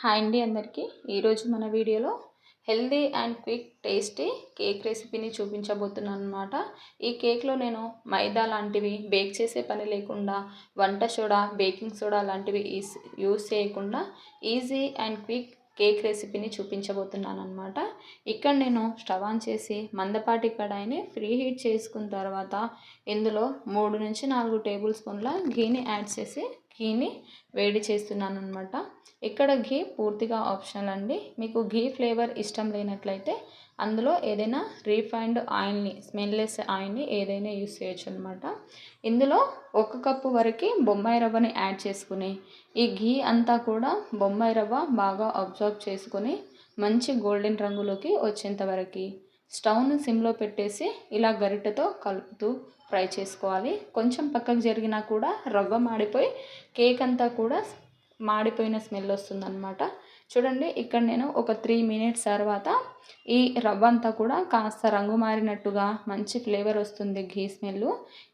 Hi అండి అందరికీ. ఈరోజు మన వీడియోలో healthy and quick tasty cake రెసిపీని చూపించబోతున్నాను అనమాట ఈ కేక్లో నేను మైదా లాంటివి బేక్ చేసే పని లేకుండా వంట సోడా బేకింగ్ సోడా లాంటివి యూస్ చేయకుండా ఈజీ అండ్ క్విక్ కేక్ రెసిపీని చూపించబోతున్నాను అనమాట ఇక్కడ నేను స్టవ్ ఆన్ చేసి మందపాటి కడాయిని ఫ్రీ హీట్ చేసుకున్న తర్వాత ఇందులో మూడు నుంచి నాలుగు టేబుల్ స్పూన్ల ఘీని యాడ్ చేసి ఘీని వేడి చేస్తున్నాను అనమాట ఇక్కడ ఘీ? పూర్తిగా ఆప్షనల్ అండి. మీకు ఘీ ఫ్లేవర్ ఇష్టం లేనట్లయితే అందులో ఏదైనా రీఫైండ్ ఆయిల్ని స్మెల్లెస్ ఆయిల్ని ఏదైనా యూస్ చేయొచ్చు అనమాట ఇందులో ఒక కప్పు వరకు బొంబాయి రవ్వని యాడ్ చేసుకుని ఈ ఘీ అంతా కూడా బొంబాయి రవ్వ బాగా అబ్జర్వ్ చేసుకొని మంచి గోల్డెన్ రంగులోకి వచ్చేంత వరకు స్టవ్ను సిమ్లో పెట్టేసి ఇలా గరిటెతో కలుపుతూ ఫ్రై చేసుకోవాలి. కొంచెం పక్కకు జరిగినా కూడా రవ్వ మాడిపోయి కేక్ అంతా కూడా మాడిపోయిన స్మెల్ వస్తుందన్నమాట. చూడండి ఇక్కడ నేను ఒక త్రీ మినిట్స్ తర్వాత ఈ రవ్వ అంతా కూడా కాస్త రంగు మారినట్టుగా మంచి ఫ్లేవర్ వస్తుంది ఘీ స్మెల్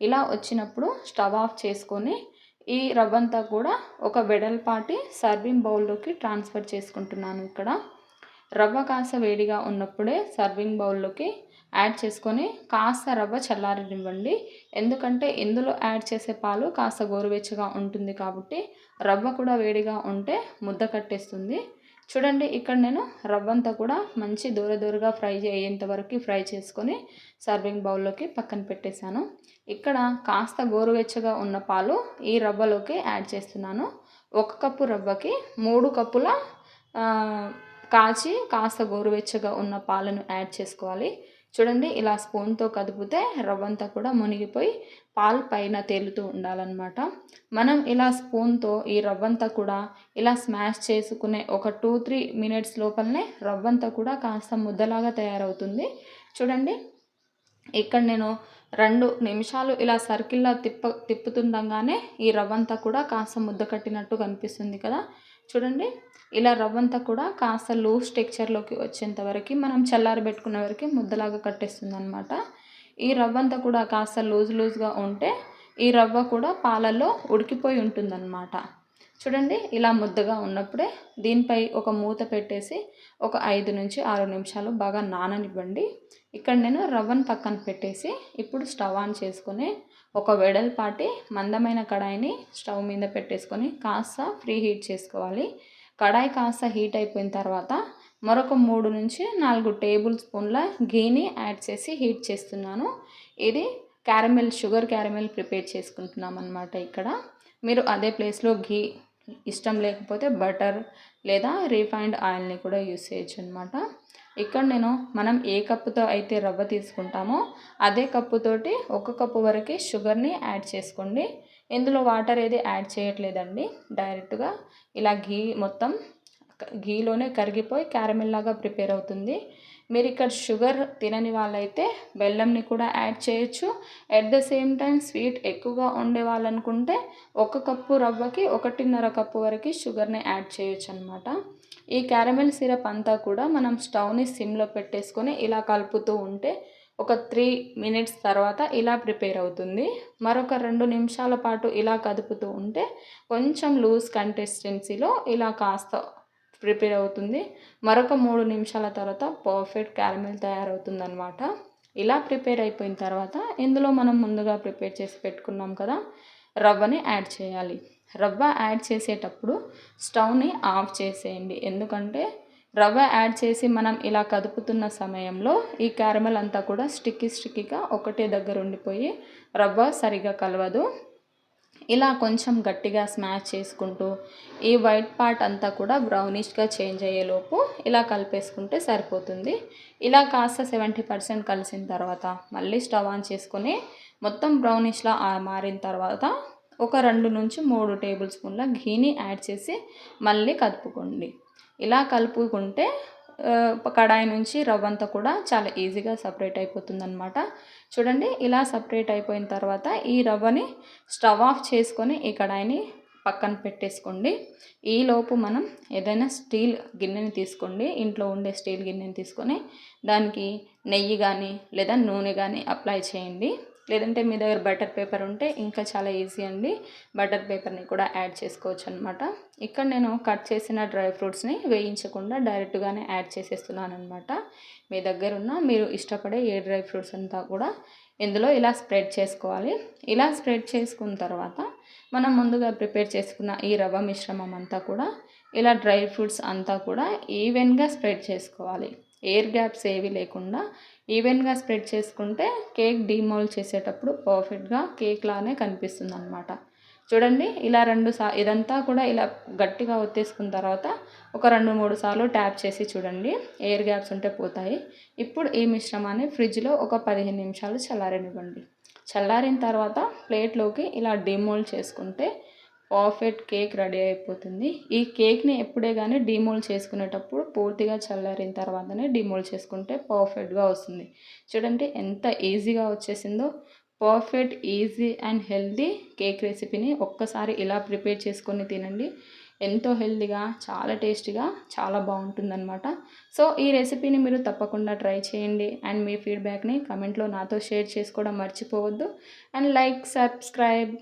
ఇలా వచ్చినప్పుడు స్టవ్ ఆఫ్ చేసుకొని ఈ రవ్వంతా కూడా ఒక వెడల్పాటి సర్వింగ్ బౌల్లోకి ట్రాన్స్ఫర్ చేసుకుంటున్నాను ఇక్కడ. రవ్వ కాస్త వేడిగా ఉన్నప్పుడే సర్వింగ్ బౌల్లోకి యాడ్ చేసుకొని కాస్త రవ్వ చల్లారనివ్వండి. ఎందుకంటే ఇందులో యాడ్ చేసే పాలు కాస్త గోరువెచ్చగా ఉంటుంది కాబట్టి రవ్వ కూడా వేడిగా ఉంటే ముద్ద కట్టేస్తుంది. చూడండి ఇక్కడ నేను రవ్వంతా కూడా మంచి దూర దూరగా ఫ్రై అయ్యేంత వరకు ఫ్రై చేసుకొని సర్వింగ్ బౌల్లోకి పక్కన పెట్టేశాను. ఇక్కడ కాస్త గోరువెచ్చగా ఉన్న పాలు ఈ రవ్వలోకి యాడ్ చేస్తున్నాను. ఒక కప్పు రవ్వకి మూడు కప్పుల కాచి కాస్త గోరువెచ్చగా ఉన్న పాలను యాడ్ చేసుకోవాలి. చూడండి ఇలా స్పూన్తో కదిపితే రవ్వంతా కూడా మునిగిపోయి పాలు పైన తేలుతూ ఉండాలన్నమాట. మనం ఇలా స్పూన్తో ఈ రవ్వంతా కూడా ఇలా స్మాష్ చేసుకునే ఒక టూ త్రీ మినిట్స్ లోపలనే రవ్వంతా కూడా కాస్త ముద్దలాగా తయారవుతుంది. చూడండి ఇక్కడ నేను రెండు నిమిషాలు ఇలా సర్కిల్లా తిప్ప తిప్పుతుండగానే ఈ రవ్వంతా కూడా కాస్త ముద్ద కట్టినట్టు కనిపిస్తుంది కదా. చూడండి. ఇలా రవ్వంతా కూడా కాస్త లూజ్ టెక్చర్లోకి వచ్చేంత వరకు మనం పెట్టుకున్న వరకు ముద్దలాగా కట్టేస్తుంది అనమాట ఈ రవ్వంతా కూడా కాస్త లూజ్ లూజ్గా ఉంటే ఈ రవ్వ కూడా పాలల్లో ఉడికిపోయి ఉంటుందన్నమాట. చూడండి ఇలా ముద్దగా ఉన్నప్పుడే దీనిపై ఒక మూత పెట్టేసి ఒక ఐదు నుంచి ఆరు నిమిషాలు బాగా నాననివ్వండి. ఇక్కడ నేను రవ్వను పక్కన పెట్టేసి ఇప్పుడు స్టవ్ ఆన్ చేసుకొని ఒక వెడల్పాటి మందమైన కడాయిని స్టవ్ మీద పెట్టేసుకొని కాస్త ఫ్రీ హీట్ చేసుకోవాలి. కడాయి కాస్త హీట్ అయిపోయిన తర్వాత మరొక మూడు నుంచి నాలుగు టేబుల్ స్పూన్ల ఘీని యాడ్ చేసి హీట్ చేస్తున్నాను. ఇది క్యారమెల్ షుగర్ క్యారమెల్ ప్రిపేర్ చేసుకుంటున్నాం అనమాట ఇక్కడ. మీరు అదే ప్లేస్లో ఘీ ఇష్టం లేకపోతే బటర్ లేదా రీఫైండ్ ఆయిల్ని కూడా యూస్ చేయొచ్చు అనమాట ఇక్కడ నేను మనం ఏ కప్పుతో అయితే రవ్వ తీసుకుంటామో అదే కప్పుతోటి ఒక కప్పు వరకు షుగర్ని యాడ్ చేసుకోండి. ఇందులో వాటర్ ఏది యాడ్ చేయట్లేదండి. డైరెక్ట్గా ఇలా ఘీ మొత్తం ఘీలోనే కరిగిపోయి క్యారమెల్ లాగా ప్రిపేర్ అవుతుంది. మీరు ఇక్కడ షుగర్ తినని వాళ్ళైతే బెల్లంని కూడా యాడ్ చేయొచ్చు. At the same time sweet ఎక్కువగా ఉండే వాళ్ళనుకుంటే ఒక కప్పు రవ్వకి ఒకటిన్నర కప్పు వరకు షుగర్ని యాడ్ చేయొచ్చు అనమాట ఈ క్యారమెల్ సిరప్ అంతా కూడా మనం స్టవ్ని సిమ్లో పెట్టేసుకొని ఇలా కలుపుతూ ఉంటే ఒక త్రీ మినిట్స్ తర్వాత ఇలా ప్రిపేర్ అవుతుంది. మరొక రెండు నిమిషాల పాటు ఇలా కదుపుతూ ఉంటే కొంచెం లూజ్ కంటెస్టెన్సీలో ఇలా కాస్త ప్రిపేర్ అవుతుంది. మరొక మూడు నిమిషాల తర్వాత పర్ఫెక్ట్ క్యారమెల్ తయారవుతుందనమాట ఇలా ప్రిపేర్ అయిపోయిన తర్వాత ఇందులో మనం ముందుగా ప్రిపేర్ చేసి పెట్టుకున్నాం కదా రవ్వని యాడ్ చేయాలి. రవ్వ యాడ్ చేసేటప్పుడు స్టవ్ని ఆఫ్ చేసేయండి. ఎందుకంటే రవ్వ యాడ్ చేసి మనం ఇలా కదుపుతున్న సమయంలో ఈ క్యారమెల్ అంతా కూడా స్టిక్కీ స్టిక్కీగా ఒకటే దగ్గర ఉండిపోయి రవ్వ సరిగా కలవదు. ఇలా కొంచెం గట్టిగా స్మాష్ చేసుకుంటూ ఈ వైట్ పార్ట్ అంతా కూడా బ్రౌనిష్గా చేంజ్ అయ్యేలోపు ఇలా కలిపేసుకుంటే సరిపోతుంది. ఇలా కాస్త సెవెంటీ పర్సెంట్ కలిసిన తర్వాత మళ్ళీ స్టవ్ ఆన్ చేసుకొని మొత్తం బ్రౌనిష్లా మారిన తర్వాత ఒక రెండు నుంచి మూడు టేబుల్ స్పూన్ల ఘీని యాడ్ చేసి మళ్ళీ కలుపుకోండి. ఇలా కలుపుకుంటే కడాయి నుంచి రవ్వంతా కూడా చాలా ఈజీగా సపరేట్ అయిపోతుందనమాట చూడండి ఇలా సపరేట్ అయిపోయిన తర్వాత ఈ రవ్వని స్టవ్ ఆఫ్ చేసుకొని ఈ కడాయిని పక్కన పెట్టేసుకోండి. ఈలోపు మనం ఏదైనా స్టీల్ గిన్నెని తీసుకోండి. ఇంట్లో ఉండే స్టీల్ గిన్నెని తీసుకొని దానికి నెయ్యి కానీ లేదా నూనె కానీ అప్లై చేయండి. లేదంటే మీ దగ్గర బటర్ పేపర్ ఉంటే ఇంకా చాలా ఈజీ అండి. బటర్ పేపర్ని కూడా యాడ్ చేసుకోవచ్చు అనమాట ఇక్కడ నేను కట్ చేసిన డ్రై ఫ్రూట్స్ని వేయించకుండా డైరెక్ట్గానే యాడ్ చేసేస్తున్నాను అనమాట మీ దగ్గర ఉన్న మీరు ఇష్టపడే ఏ డ్రై ఫ్రూట్స్ అంతా కూడా ఇందులో ఇలా స్ప్రెడ్ చేసుకోవాలి. ఇలా స్ప్రెడ్ చేసుకున్న తర్వాత మనం ముందుగా ప్రిపేర్ చేసుకున్న ఈ రవ్వ మిశ్రమం అంతా కూడా ఇలా డ్రై ఫ్రూట్స్ అంతా కూడా ఈవెన్గా స్ప్రెడ్ చేసుకోవాలి. ఎయిర్ గ్యాప్స్ ఏవి లేకుండా ఈవెన్గా స్ప్రెడ్ చేసుకుంటే కేక్ డీమోల్డ్ చేసేటప్పుడు పర్ఫెక్ట్గా కేక్ లానే కనిపిస్తుంది అనమాట చూడండి ఇలా రెండు సా ఇదంతా కూడా ఇలా గట్టిగా ఒత్తేసుకున్న తర్వాత ఒక రెండు మూడు సార్లు ట్యాప్ చేసి చూడండి ఎయిర్ గ్యాప్స్ ఉంటే పోతాయి. ఇప్పుడు ఈ మిశ్రమాన్ని ఫ్రిడ్జ్లో ఒక పదిహేను నిమిషాలు చల్లారనివ్వండి. చల్లారిన తర్వాత ప్లేట్లోకి ఇలా డిమోల్డ్ చేసుకుంటే పర్ఫెక్ట్ కేక్ రెడీ అయిపోతుంది. ఈ కేక్ని ఎప్పుడే కానీ డిమోల్ చేసుకునేటప్పుడు పూర్తిగా చల్లారిన తర్వాతనే డిమోల్ చేసుకుంటే పర్ఫెక్ట్గా వస్తుంది. చూడండి ఎంత ఈజీగా వచ్చేసిందో. Perfect easy and healthy cake రెసిపీని ఒక్కసారి ఇలా ప్రిపేర్ చేసుకొని తినండి. ఎంతో హెల్దీగా చాలా టేస్టీగా చాలా బాగుంటుందన్నమాట. సో ఈ రెసిపీని మీరు తప్పకుండా ట్రై చేయండి అండ్ మీ ఫీడ్బ్యాక్ని కమెంట్లో నాతో షేర్ చేసుకోవడం మర్చిపోవద్దు. And like subscribe